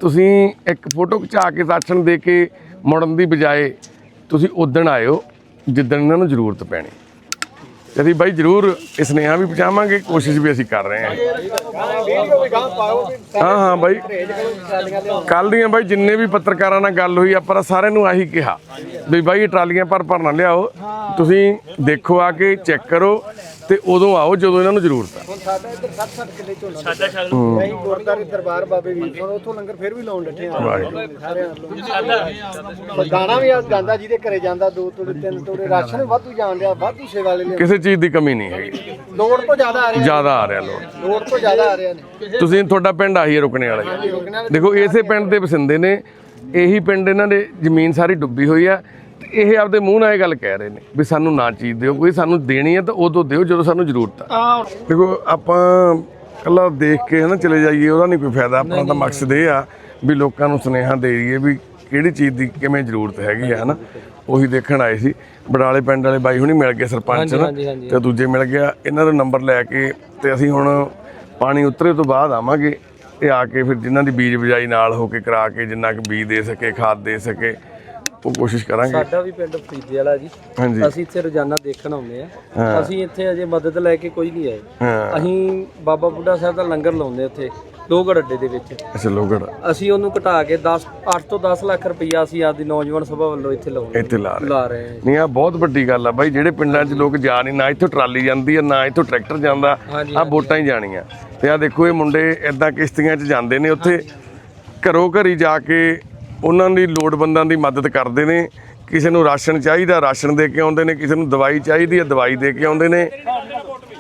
[SPEAKER 1] ਤੁਸੀਂ ਇੱਕ ਫੋਟੋ ਖਿਚਾ ਕੇ ਦਰਸ਼ਨ ਦੇ ਕੇ ਮੁੜਨ ਦੀ ਬਜਾਏ ਤੁਸੀਂ ਉਦਣ ਆਇਓ ਜਿੱਦਣ ਇਹਨਾਂ ਨੂੰ ਜ਼ਰੂਰਤ ਪੈਣੀ। ਅਸੀਂ ਬਾਈ ਜ਼ਰੂਰ ਇਸ ਸੁਨੇਹਾ ਵੀ ਪਹੁੰਚਾਵਾਂਗੇ, ਕੋਸ਼ਿਸ਼ ਵੀ ਅਸੀਂ ਕਰ ਰਹੇ ਹਾਂ। ਹਾਂ ਹਾਂ ਬਾਈ।
[SPEAKER 2] ਪਰਹੇਜ
[SPEAKER 1] ਕੱਲ ਦੀਆਂ ਬਾਈ ਜਿੰਨੇ ਵੀ ਪੱਤਰਕਾਰਾਂ ਨਾਲ ਗੱਲ ਹੋਈ, ਆਪਾਂ ਸਾਰਿਆਂ ਨੂੰ ਆਹੀ ਕਿਹਾ ਵੀ ਬਾਈ ਇਹ ਟਰਾਲੀਆਂ ਭਰ ਭਰ ਨਾ ਲਿਆਓ। ਤੁਸੀਂ ਦੇਖੋ ਆ ਕੇ ਚੈੱਕ ਕਰੋ ਤੇ ਉਦੋਂ ਆਓ ਜਦੋਂ ਇਹਨਾਂ ਨੂੰ ਜ਼ਰੂਰਤ ਆ।
[SPEAKER 2] ਹੁਣ ਸਾਡਾ ਇੱਧਰ 60 ਕਿੱਲੇ ਝੋਨਾ ਸਾਡਾ ਚੱਲ ਅਸੀਂ ਗੁਰਦਾਰੇ ਦਰਬਾਰ ਬਾਬੇ ਵੀਰ ਸਿੰਘ ਉੱਥੋਂ ਲੰਗਰ ਫਿਰ ਵੀ ਲਾਉਣ ਲੱਗੇ ਆ।
[SPEAKER 1] ਵਾਹਿਗੁਰੂ।
[SPEAKER 2] ਸਾਰਿਆਂ ਨੂੰ ਦਾਣਾ ਵੀ ਆ ਜਾਂਦਾ ਜਿਹਦੇ ਘਰੇ ਜਾਂਦਾ ਦੋ ਤੋੜੇ ਤਿੰਨ ਤੋੜੇ ਰਾਸ਼ਨ ਵਾਧੂ ਜਾਣ ਡਿਆ ਵਾਧੂ ਸੇਵਾ ਲੈ ਲਿਆ।
[SPEAKER 1] ਕਿਸੇ ਚੀਜ਼ ਦੀ ਕਮੀ ਨਹੀਂ ਹੈਗੀ।
[SPEAKER 2] ਲੋੜ ਤੋਂ ਜ਼ਿਆਦਾ ਆ ਰਿਹਾ।
[SPEAKER 1] ਜ਼ਿਆਦਾ ਆ ਰਿਹਾ ਲੋਕ
[SPEAKER 2] ਲੋੜ ਤੋਂ ਜ਼ਿਆਦਾ ਆ ਰਿਹਾ ਨੇ।
[SPEAKER 1] ਤੁਸੀਂ ਤੁਹਾਡਾ ਪਿੰਡ ਆਹੀ ਹੈ ਰੁਕਣੇ ਵਾਲਾ ਜੀ। ਦੇਖੋ ਇਸੇ ਪਿੰਡ ਦੇ ਵਸਿੰਦੇ ਨੇ। ਇਹੀ ਪਿੰਡ ਇਹਨਾਂ ਦੇ ਜ਼ਮੀਨ ਸਾਰੀ ਡੁੱਬੀ ਹੋਈ ਆ। ਇਹ ਆਪਦੇ ਮੂੰਹ ਨਾਲ ਇਹ ਗੱਲ ਕਹਿ ਰਹੇ ਨੇ ਵੀ ਸਾਨੂੰ ਨਾ ਚੀਜ਼ ਦਿਓ ਕੋਈ ਸਾਨੂੰ ਦੇਣੀ ਹੈ ਤਾਂ ਉਦੋਂ ਦਿਓ ਜਦੋਂ ਸਾਨੂੰ ਜ਼ਰੂਰਤ ਆ। ਦੇਖੋ ਆਪਾਂ ਕੱਲਾ ਦੇਖ ਕੇ ਹਨਾ ਚਲੇ ਜਾਈਏ ਉਹਦਾ ਨਹੀਂ ਕੋਈ ਫਾਇਦਾ ਆਪਣਾ ਤਾਂ ਮਕਸਦ ਇਹ ਆ ਵੀ ਲੋਕਾਂ ਨੂੰ ਸੁਨੇਹਾ ਦੇ ਦਈਏ ਵੀ ਕਿਹੜੀ ਚੀਜ਼ ਦੀ ਕਿਵੇਂ ਜ਼ਰੂਰਤ ਹੈਗੀ ਆ ਹਨਾ। ਉਹੀ ਦੇਖਣ ਆਏ ਸੀ ਬਡਾਲੇ ਪਿੰਡ ਵਾਲੇ ਬਾਈ ਹੁਣੀ ਮਿਲ ਗਏ ਸਰਪੰਚ ਨਾ ਤੇ ਦੂਜੇ ਮਿਲ ਗਿਆ ਇਹਨਾਂ ਦਾ ਨੰਬਰ ਲੈ ਕੇ ਤੇ ਅਸੀਂ ਹੁਣ ਪਾਣੀ ਉਤਰੇ ਤੋਂ ਬਾਅਦ ਆਵਾਂਗੇ ਇਹ ਆ ਕੇ ਫਿਰ ਜਿਨ੍ਹਾਂ ਦੀ ਬੀਜ ਬਿਜਾਈ ਨਾਲ ਹੋ ਕੇ ਕਰਾ ਕੇ ਜਿੰਨਾ ਕੁ ਬੀਜ ਦੇ ਸਕੇ ਖਾਦ ਦੇ ਸਕੇ ਉਹ ਕੋਸ਼ਿਸ਼ ਕਰਾਂਗੇ।
[SPEAKER 7] ਸਾਡਾ ਵੀ ਪਿੰਡ ਫਰੀਦੇ ਵਾਲਾ ਜੀ।
[SPEAKER 1] ਹਾਂਜੀ।
[SPEAKER 7] ਅਸੀਂ ਇੱਥੇ ਰੋਜ਼ਾਨਾ ਦੇਖਣ ਆਉਂਦੇ ਆ। ਅਸੀਂ ਇੱਥੇ ਅਜੇ ਮਦਦ ਲੈ ਕੇ ਕੋਈ ਨਹੀਂ ਆਏ। ਅਸੀਂ ਬਾਬਾ ਬੁੱਢਾ ਸਾਹਿਬ ਦਾ ਲੰਗਰ ਲਾਉਂਦੇ ਉੱਥੇ ਲੋਹਗੜ੍ਹ ਅੱਡੇ ਦੇ ਵਿੱਚ।
[SPEAKER 1] ਅੱਛਾ ਲੋਗੜ
[SPEAKER 7] ਅਸੀਂ ਉਹਨੂੰ ਘਟਾ ਕੇ 10 8 ਤੋਂ 10 ਲੱਖ ਰੁਪਈਆ ਅਸੀਂ ਆਪਦੀ ਨੌਜਵਾਨ ਸਭਾ ਵੱਲੋਂ ਇੱਥੇ ਲਾਉਂਦੇ
[SPEAKER 1] ਇੱਥੇ ਲਾ ਰਹੇ।
[SPEAKER 7] ਲਾ ਰਹੇ
[SPEAKER 1] ਨਹੀਂ ਆ ਬਹੁਤ ਵੱਡੀ ਗੱਲ ਆ ਬਾਈ ਜਿਹੜੇ ਪਿੰਡਾਂ 'ਚ ਲੋਕ ਜਾ ਨਹੀਂ ਨਾ ਇੱਥੋਂ ਟਰਾਲੀ ਜਾਂਦੀ ਆ ਨਾ ਇੱਥੋਂ ਟਰੈਕਟਰ ਜਾਂਦਾ ਆ ਵੋਟਾਂ ਹੀ ਜਾਣੀਆਂ। ਤੇ ਆ ਦੇਖੋ ਇਹ ਮੁੰਡੇ ਇਦਾਂ ਕਿਸ਼ਤੀਆਂ 'ਚ ਜਾਂਦੇ ਨੇ ਉੱਥੇ। ਘਰੋਂ ਘਰੀ ਜਾ ਕੇ ਉਹਨਾਂ ਦੀ ਲੋੜਵੰਦਾਂ ਦੀ ਮਦਦ ਕਰਦੇ ਨੇ। ਕਿਸੇ ਨੂੰ ਰਾਸ਼ਨ ਚਾਹੀਦਾ, ਰਾਸ਼ਨ ਦੇ ਕੇ ਆਉਂਦੇ ਨੇ। ਕਿਸੇ ਨੂੰ ਦਵਾਈ ਚਾਹੀਦੀ ਹੈ, ਦਵਾਈ ਦੇ ਕੇ ਆਉਂਦੇ ਨੇ।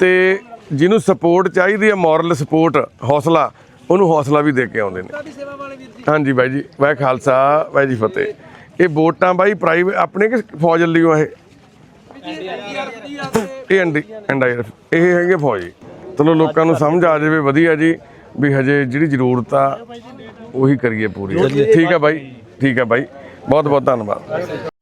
[SPEAKER 1] ਤੇ ਜਿਹਨੂੰ ਸਪੋਰਟ ਚਾਹੀਦੀ ਹੈ ਮੋਰਲ ਸਪੋਰਟ ਹੌਸਲਾ, ਉਹਨੂੰ ਹੌਸਲਾ ਵੀ ਦੇ ਕੇ ਆਉਂਦੇ ਨੇ। ਹਾਂਜੀ ਬਾਈ ਜੀ, ਵਾਹਿ ਖਾਲਸਾ, ਵਾਹਿ ਜੀ ਫਤਿਹ। ਇਹ ਵੋਟਾਂ ਬਾਈ ਪ੍ਰਾਈਵੇਟ ਆਪਣੇ ਕਿ ਫੌਜ ਲਈਓ ਇਹ? ਇਹ ਐਨਡੀ ਐਨਡੀਆਰਐਫ ਇਹ ਹੈਗੇ ਫੌਜੀ। ਚਲੋ ਲੋਕਾਂ ਨੂੰ ਸਮਝ ਆ ਜਾਵੇ, ਵਧੀਆ ਜੀ, ਵੀ ਹਜੇ ਜਿਹੜੀ ਜ਼ਰੂਰਤ ਆ ਉਹੀ ਕਰੀਏ ਪੂਰੀ। ਠੀਕ ਹੈ ਬਾਈ ਠੀਕ ਹੈ ਬਾਈ। ਬਹੁਤ ਬਹੁਤ ਧੰਨਵਾਦ।